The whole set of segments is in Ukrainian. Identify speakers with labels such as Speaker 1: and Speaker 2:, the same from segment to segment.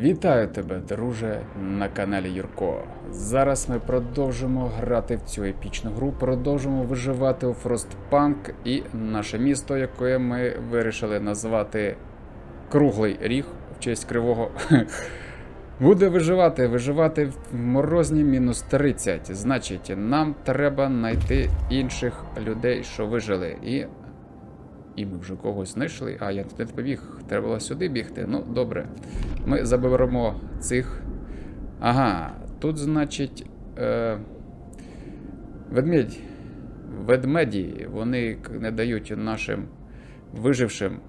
Speaker 1: Вітаю тебе, друже, на каналі Юрко. Зараз ми продовжимо грати в цю епічну гру, продовжимо виживати у Frostpunk і наше місто, яке ми вирішили назвати Круглий Ріг в честь кривого. Буде виживати, виживати в морозні мінус 30. Значить, нам треба знайти інших людей, що вижили. І і ми вже когось знайшли. А, я не побіг. Треба було сюди бігти. Ну, добре. Ми заберемо цих. Ага, тут, значить. Е... Ведмедь. Ведмеді, вони не дають нашим вижившим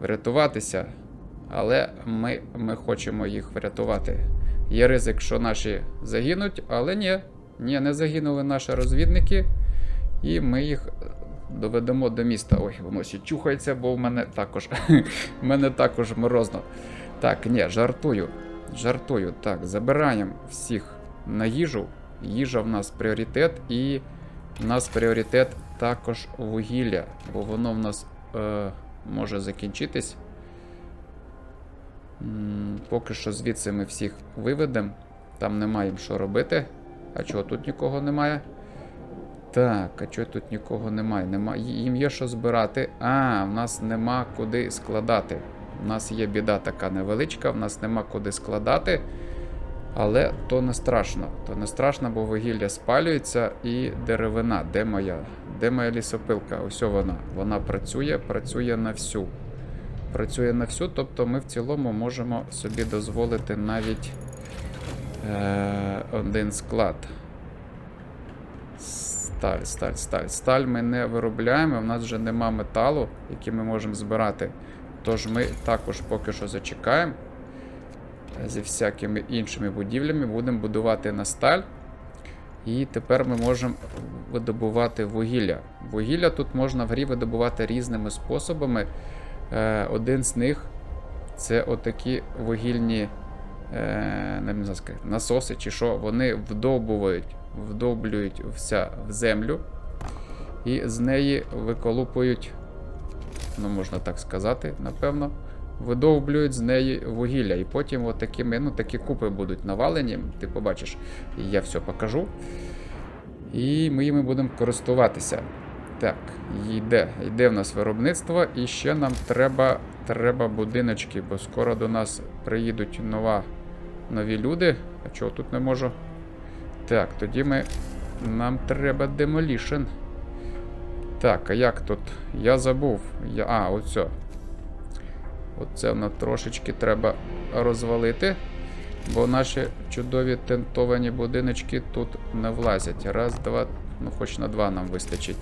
Speaker 1: врятуватися. Але ми, ми хочемо їх врятувати. Є ризик, що наші загинуть, але ні. Ні, не загинули наші розвідники. І ми їх доведемо до міста. Ой, воно ще чухається, бо в мене також. в мене також морозно. Так, ні, жартую. Жартую. Так, забираємо всіх на їжу. Їжа в нас пріоритет, і в нас пріоритет також вугілля, бо воно в нас е, може закінчитись. М, Поки що звідси ми всіх виведемо. Там немає що робити. А чого тут нікого немає? Так, а чого тут нікого немає? Нема... Їм є що збирати. А, в нас нема куди складати. У нас є біда така невеличка, в нас нема куди складати. Але то не страшно. То не страшно, бо вугілля спалюється і деревина. Де моя? Де моя лісопилка? Ось вона. Вона працює, працює на всю. Працює на всю, тобто ми в цілому можемо собі дозволити навіть е- один склад. Сталь, сталь, сталь. Сталь ми не виробляємо, в нас вже нема металу, який ми можемо збирати. Тож ми також поки що зачекаємо. Зі всякими іншими будівлями будемо будувати на сталь. І тепер ми можемо видобувати вугілля. Вугілля тут можна в грі видобувати різними способами. Е, один з них це отакі вугільні е, не знаю, насоси чи що, вони вдовбують, вдовблюють вся в землю і з неї виколупують, ну можна так сказати, напевно, видовблюють з неї вугілля. І потім от такими, ну, такі купи будуть навалені. Ти побачиш, я все покажу. І ми їми будемо користуватися. Так, йде, йде в нас виробництво, і ще нам треба, треба будиночки, бо скоро до нас приїдуть нова, нові люди. А чого тут не можу? Так, тоді ми. Нам треба демолішн. Так, а як тут? Я забув. Я... А, оце. Оце воно трошечки треба розвалити. Бо наші чудові тентовані будиночки тут не влазять. Раз, два, ну хоч на два нам вистачить.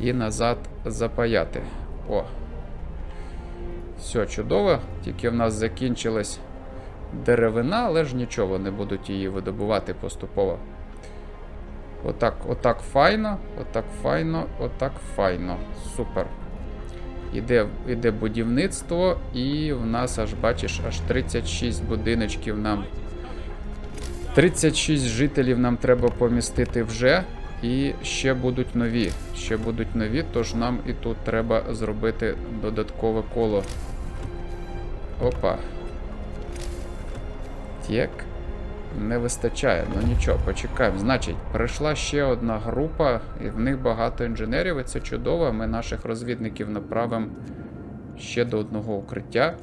Speaker 1: І назад запаяти. О. Все чудово. Тільки в нас закінчилась деревина, але ж нічого, вони будуть її видобувати поступово. Отак, отак файно, отак файно, отак файно. Супер. Іде, іде будівництво, і в нас аж бачиш, аж 36 будиночків нам. 36 жителів нам треба помістити вже. І ще будуть нові. Ще будуть нові, тож нам і тут треба зробити додаткове коло. Опа. Тєк. Не вистачає, ну нічого, почекаємо. Значить, прийшла ще одна група, і в них багато інженерів, і це чудово. Ми наших розвідників направимо ще до одного укриття.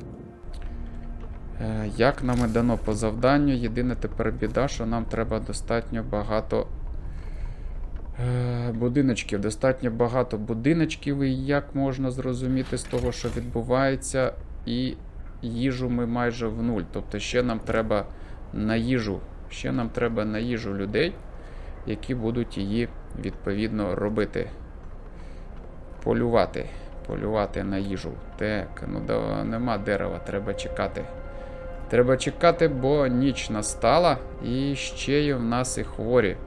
Speaker 1: Е, Як нам і дано по завданню, єдине тепер біда, що нам треба достатньо багато е, будиночків. Достатньо багато будиночків, і як можна зрозуміти з того, що відбувається, і їжу ми майже в нуль. Тобто ще нам треба на їжу. Ще нам треба на їжу людей, які будуть її відповідно робити. Полювати. Полювати на їжу. Так, ну да, нема дерева, треба чекати. Треба чекати, бо ніч настала, і ще є в нас і хворі.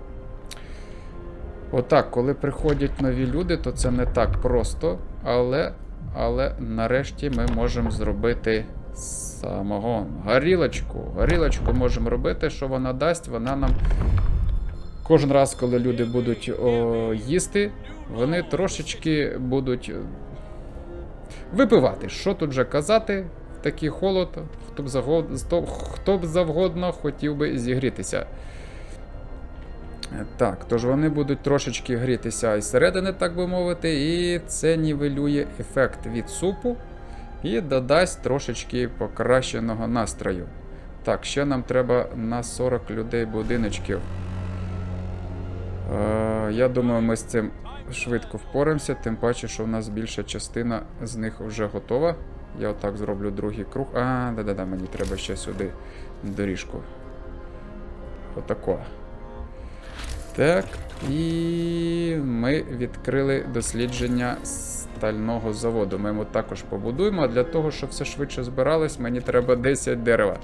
Speaker 1: Отак, коли приходять нові люди, то це не так просто, але, але нарешті ми можемо зробити самогон. Горілочку. Горілочку можемо робити, що вона дасть, вона нам. Кожен раз, коли люди будуть о, їсти, вони трошечки будуть е, випивати. Що тут же казати? такий холод, хто б, загод... сто- хто б завгодно хотів би зігрітися. Так, тож вони будуть трошечки грітися із середини, так би мовити, і це нівелює ефект від супу і додасть трошечки покращеного настрою. Так, ще нам треба на 40 людей будиночків. Е, я думаю, ми з цим швидко впораємося, тим паче, що в нас більша частина з них вже готова. Я отак зроблю другий круг. А, да-да-да, мені треба ще сюди доріжку. Отако. Так, і ми відкрили дослідження стального заводу. Ми його також побудуємо, а для того, щоб все швидше збиралось, мені треба 10 дерева.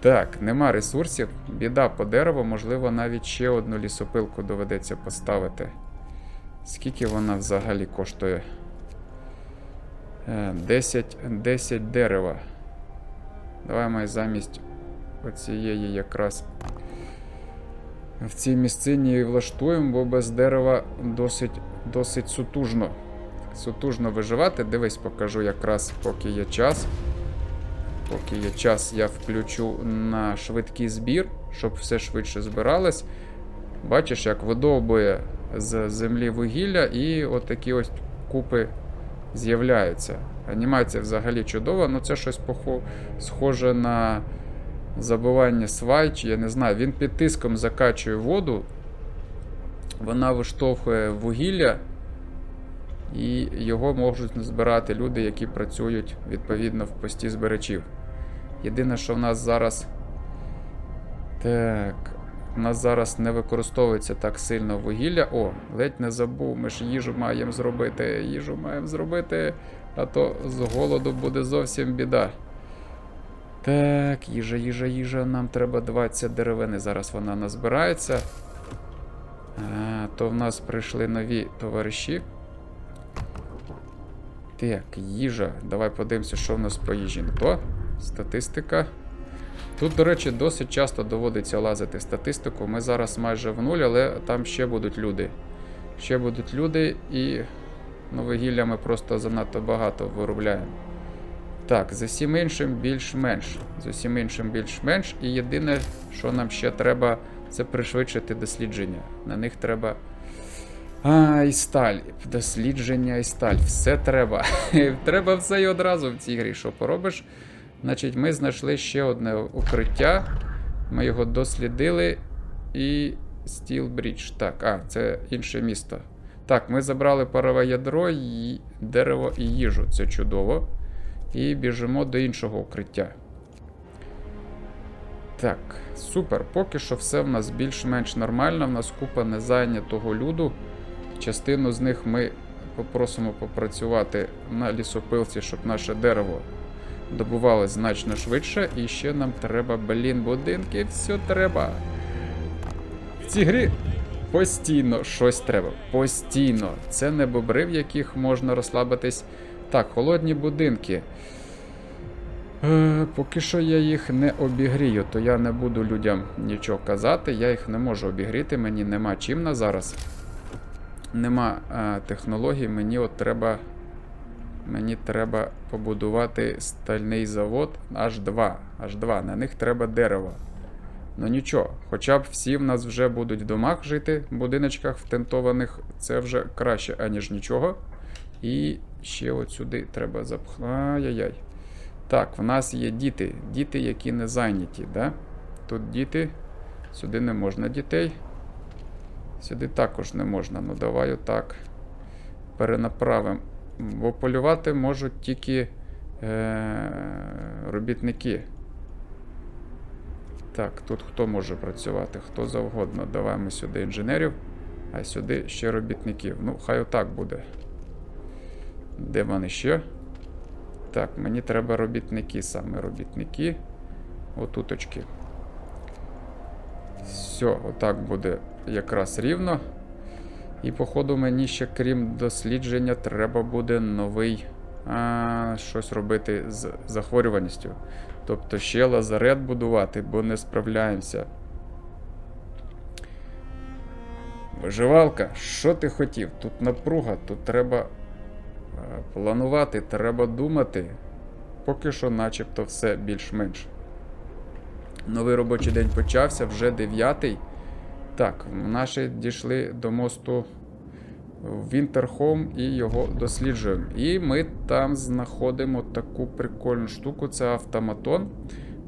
Speaker 1: Так, нема ресурсів. Біда по дереву, можливо, навіть ще одну лісопилку доведеться поставити. Скільки вона взагалі коштує? Е, 10, 10 дерева. Давай ми замість оцієї якраз в цій місцині влаштуємо, бо без дерева досить, досить сутужно. Сутужно виживати. Дивись, покажу якраз, поки є час. Поки є час, я включу на швидкий збір, щоб все швидше збиралось. Бачиш, як видовбує з землі вугілля, і отакі ось купи з'являються. Анімація взагалі чудова, ну це щось схоже на забивання свай, чи я не знаю. Він під тиском закачує воду, вона виштовхує вугілля, і його можуть збирати люди, які працюють відповідно в пості збирачів. Єдине, що в нас зараз. Так. У нас зараз не використовується так сильно вугілля. О, ледь не забув, ми ж їжу маємо зробити. Їжу маємо зробити, а то з голоду буде зовсім біда. Так, їжа, їжа, їжа. Нам треба 20 деревини. Зараз вона назбирається. А, то в нас прийшли нові товариші. Так, їжа. Давай подивимося, що в нас по їжі. То, статистика. Тут, до речі, досить часто доводиться лазити статистику. Ми зараз майже в нуль, але там ще будуть люди. Ще будуть люди, і ну, вугілля ми просто занадто багато виробляємо. Так, з усім іншим більш-менш. З усім іншим більш-менш. І єдине, що нам ще треба, це пришвидшити дослідження. На них треба. А, і сталь. Дослідження і сталь. Все треба. треба все і одразу в цій грі. Що поробиш? Значить, ми знайшли ще одне укриття. Ми його дослідили. І Bridge. Так, а, це інше місто. Так, ми забрали парове ядро, і дерево і їжу. Це чудово. І біжимо до іншого укриття. Так, супер. Поки що все в нас більш-менш нормально. В нас купа незайнятого люду. Частину з них ми попросимо попрацювати на лісопилці, щоб наше дерево добувалось значно швидше. І ще нам треба, блін, будинки, все треба. В цій грі постійно щось треба. Постійно. Це не бобри, в яких можна розслабитись. Так, холодні будинки. Е, поки що я їх не обігрію, то я не буду людям нічого казати. Я їх не можу обігріти, мені нема чим на зараз. Нема е, технологій, мені от треба. Мені треба побудувати стальний завод аж 2. Аж 2. На них треба дерево. Ну нічого, хоча б всі в нас вже будуть в домах жити, в будиночках втентованих, це вже краще, аніж нічого. І ще от сюди треба запхнути. Ай-яй-яй. Так, в нас є діти. Діти, які не зайняті, да? Тут діти. Сюди не можна дітей. Сюди також не можна. Ну давай отак. Перенаправимо. Бо полювати можуть тільки е- робітники. Так, тут хто може працювати? Хто завгодно. Давай ми сюди інженерів, а сюди ще робітників. Ну, хай отак буде. Де вони ще? Так, мені треба робітники, саме робітники. Отуточки. Все, отак буде якраз рівно. І, походу, мені ще, крім дослідження, треба буде новий а, щось робити з захворюваністю. Тобто ще лазарет будувати, бо не справляємося. Виживалка, що ти хотів? Тут напруга, тут треба планувати, треба думати. поки що, начебто, все більш-менш. Новий робочий день почався, вже дев'ятий. Так, наші дійшли до мосту Вінтерхом і його досліджуємо. І ми там знаходимо таку прикольну штуку це автоматон.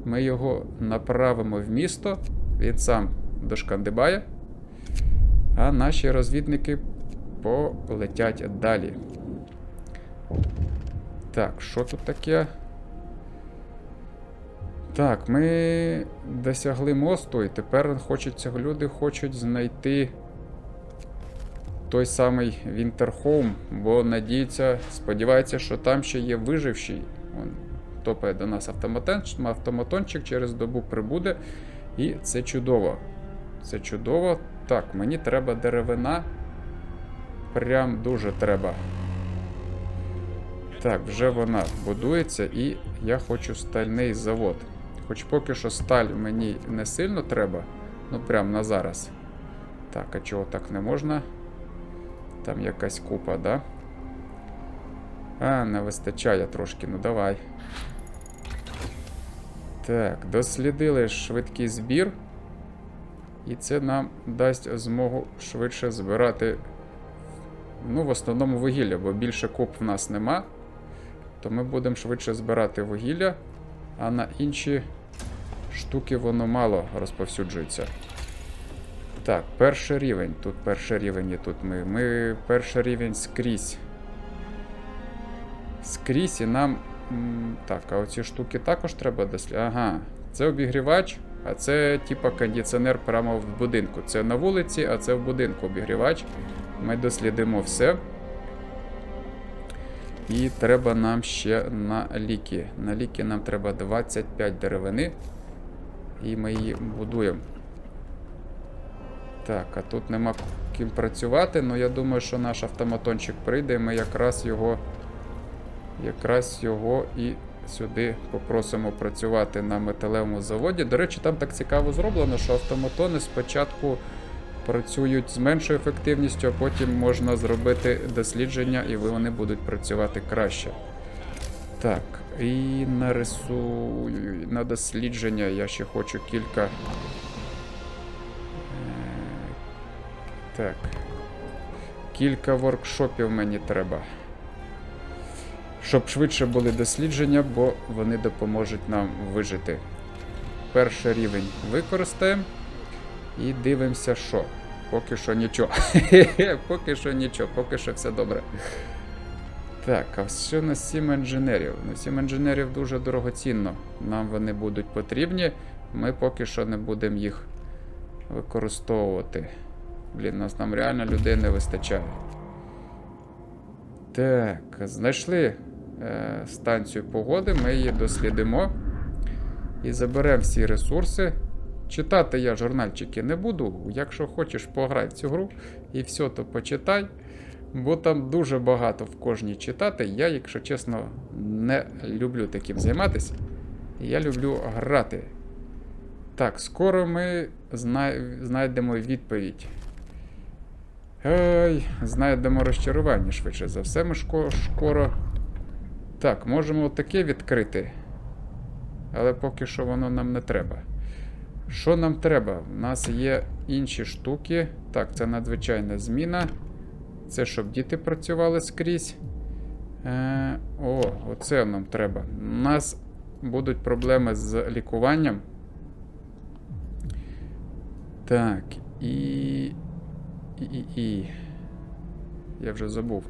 Speaker 1: Ми його направимо в місто, він сам дошкандибає, а наші розвідники полетять далі. Так, що тут таке? Так, ми досягли мосту, і тепер хочеться, люди хочуть знайти той самий Вінтерхоум, бо надіються, сподіваються, що там ще є виживший. Вон, топає до нас автоматон, автоматончик, через добу прибуде. І це чудово. Це чудово. Так, мені треба деревина. Прям дуже треба. Так, вже вона будується, і я хочу стальний завод. Хоч поки що сталь мені не сильно треба, ну прям на зараз. Так, а чого так не можна? Там якась купа, да? А, не вистачає трошки, ну давай. Так, дослідили швидкий збір. І це нам дасть змогу швидше збирати. Ну, в основному вугілля, бо більше куп в нас нема. То ми будемо швидше збирати вугілля, а на інші штуки воно мало розповсюджується. Так, перший рівень. Тут перший рівень і тут ми. Ми перший рівень скрізь. Скрізь і нам. Так, а оці штуки також треба дослідити. Ага, це обігрівач, а це типа кондиціонер прямо в будинку. Це на вулиці, а це в будинку обігрівач. Ми дослідимо все. І треба нам ще на ліки. На ліки нам треба 25 деревини. І ми її будуємо. Так, а тут нема ким працювати, але я думаю, що наш автоматончик прийде, і ми якраз його якраз його і сюди попросимо працювати на металевому заводі. До речі, там так цікаво зроблено, що автоматони спочатку працюють з меншою ефективністю, а потім можна зробити дослідження, і вони будуть працювати краще. Так, і нарисую на дослідження я ще хочу кілька. Е, Так. Кілька воркшопів мені треба. Щоб швидше були дослідження, бо вони допоможуть нам вижити. Перший рівень використаємо. І дивимося, що. Поки що нічого. поки що нічого, поки що все добре. Так, а що на 7 інженерів? На 7 інженерів дуже дорогоцінно. Нам вони будуть потрібні. Ми поки що не будемо їх використовувати. Блін, нас нам реально людей не вистачає. Так, знайшли е, станцію погоди, ми її дослідимо і заберемо всі ресурси. Читати я журнальчики не буду. Якщо хочеш пограти в цю гру і все, то почитай. Бо там дуже багато в кожній читати. Я, якщо чесно, не люблю таким займатися. Я люблю грати. Так, скоро ми знайдемо відповідь. Ой, знайдемо розчарування швидше за все. Ми скоро. Так, можемо таке відкрити. Але поки що воно нам не треба. Що нам треба? У нас є інші штуки. Так, це надзвичайна зміна. Це щоб діти працювали скрізь. Е, О, оце нам треба. У нас будуть проблеми з лікуванням. Так, і. І. і, і. Я вже забув.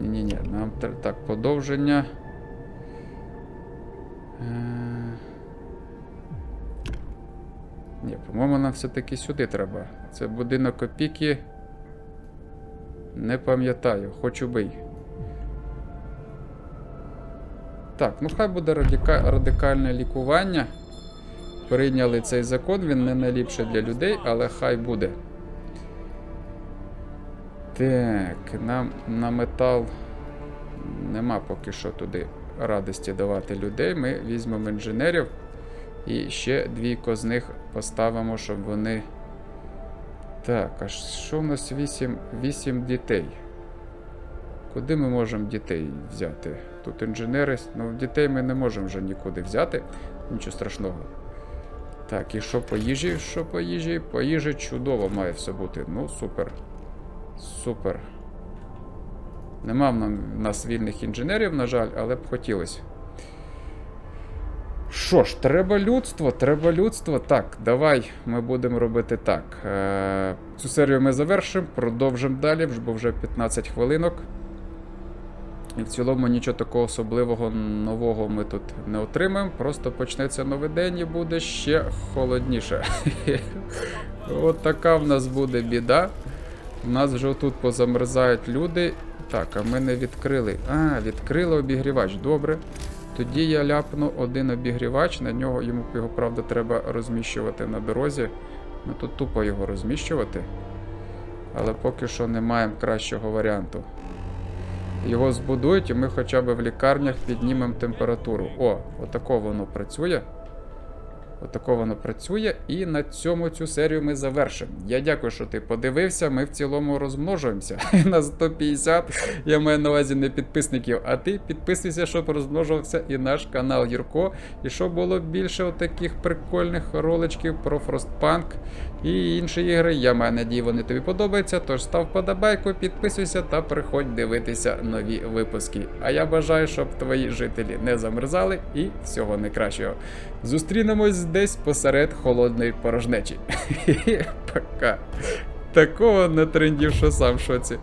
Speaker 1: Ні-ні-ні, нам тр- так, подовження. Е, Ні, по-моєму, нам все-таки сюди треба. Це будинок опіки. Не пам'ятаю, хочу бий. Так, ну хай буде радика... радикальне лікування. Прийняли цей закон, він не найліпший для людей, але хай буде. Так, нам на метал нема поки що туди радості давати людей. Ми візьмемо інженерів і ще двійко з них поставимо, щоб вони. Так, а що в нас 8, 8 дітей? Куди ми можемо дітей взяти? Тут інженери. Ну, дітей ми не можемо вже нікуди взяти. Нічого страшного. Так, і що по їжі? Що по їжі? По їжі чудово має все бути. Ну, супер. Супер. Нема в нас вільних інженерів, на жаль, але б хотілося. Що ж, треба людство, треба людство. Так, давай ми будемо робити так. Е, цю серію ми завершимо, продовжимо далі, бо вже 15 хвилинок. І в цілому нічого такого особливого нового ми тут не отримаємо. Просто почнеться новий день і буде ще холодніше. От така в нас буде біда. У нас вже тут позамерзають люди. Так, а ми не відкрили. А, відкрили обігрівач. Добре. Тоді я ляпну один обігрівач, на нього йому його, правда, треба розміщувати на дорозі. Ну тут тупо його розміщувати. Але поки що не маємо кращого варіанту. Його збудують, і ми хоча б в лікарнях піднімемо температуру. О, отако воно працює. Отако воно працює, і на цьому цю серію ми завершимо. Я дякую, що ти подивився. Ми в цілому розмножуємося на 150. Я маю на увазі не підписників, а ти підписуйся, щоб розмножувався і наш канал Юрко. І щоб було більше таких прикольних роличків про Frostpunk і інші ігри. Я маю надію, вони тобі подобаються. Тож став подобайку, підписуйся та приходь дивитися нові випуски. А я бажаю, щоб твої жителі не замерзали і всього найкращого. Зустрінемось десь посеред холодної порожнечі. Пока. Такого натрендів, що сам в шоці.